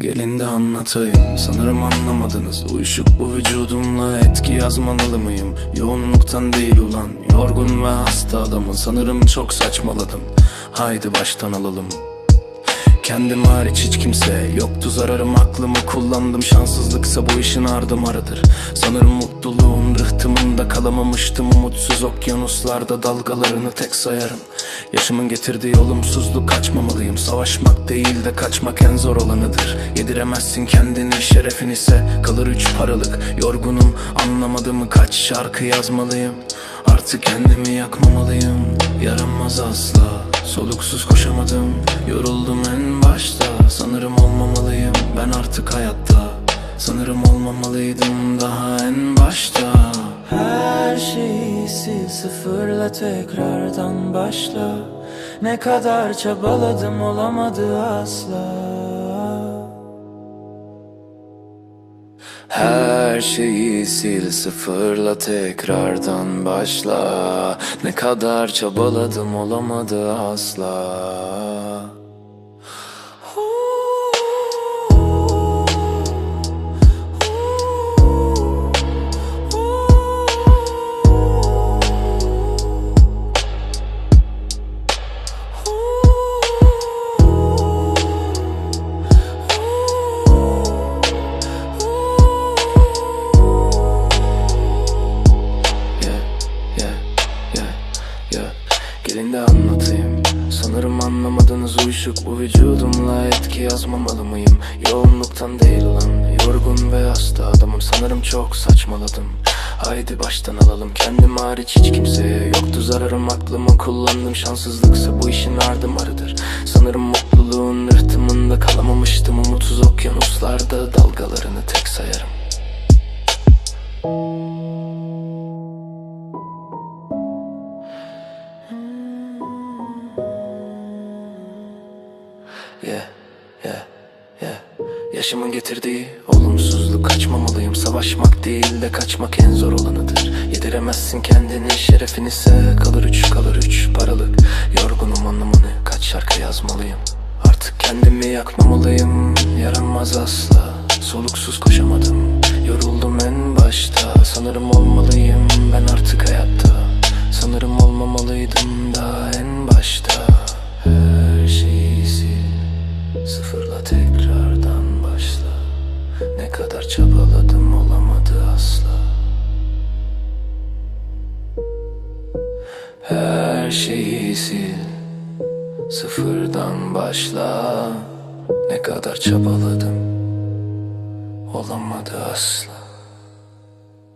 Gelin de anlatayım. Sanırım anlamadınız. Uyuşuk bu vücudumla etki yazmamalı mıyım? Yoğunluktan değil ulan. Yorgun ve hasta adamın. Sanırım çok saçmaladım. Haydi baştan alalım Kendim hariç hiç kimse yoktu. Zararım aklımı kullandım. Şanssızlıksa bu işin ardı marıdır. Sanırım mutluluğun rıhtımında kalamamıştım. Umutsuz okyanuslarda dalgalarını tek sayarım. Yaşımın getirdiği olumsuzluk kaçmamalıyım. Savaşmak değil de kaçmak en zor olanıdır. Yediremezsin kendini şerefin ise kalır üç paralık. Yorgunum anlamadım kaç şarkı yazmalıyım. Artık kendimi yakmamalıyım. Yaranmaz asla Soluksuz koşamadım Yoruldum en başta. Sanırım olmamalıyım Ben artık hayatta. Sanırım olmamalıydım daha en başta. Her şeyi sil sıfırla tekrardan başla. Ne kadar çabaladım olamadı asla. Her şeyi sil sıfırla tekrardan başla. Ne kadar çabaladım olamadı asla Gelin anlatayım. Sanırım anlamadınız uyuşuk. Bu vücudumla etki yazmamalı mıyım? Yoğunluktan değil ulan. Yorgun ve hasta adamım. Sanırım çok saçmaladım. Haydi baştan alalım. Kendim hariç hiç kimseye yoktu. Zararım Aklımı kullandım şanssızlıksa bu işin ardı marıdır Sanırım mutluluğun rıhtımında kalamamıştım. Umutsuz okyanuslarda dalgalarını tek sayarım Yeah, yeah, yeah. Yaşımın getirdiği olumsuzluk kaçmamalıyım. Savaşmak değil de kaçmak en zor olanıdır. Yediremezsin kendini şerefin ise. Kalır üç kalır üç paralık. Yorgunum anlamını kaç şarkı yazmalıyım. Artık kendimi yakmamalıyım. Yaranmaz asla. Soluksuz koşamadım. Yoruldum en başta. Sanırım olmalıyım Her şeyi sil Sıfırdan başla. Ne kadar çabaladım. Olamadı asla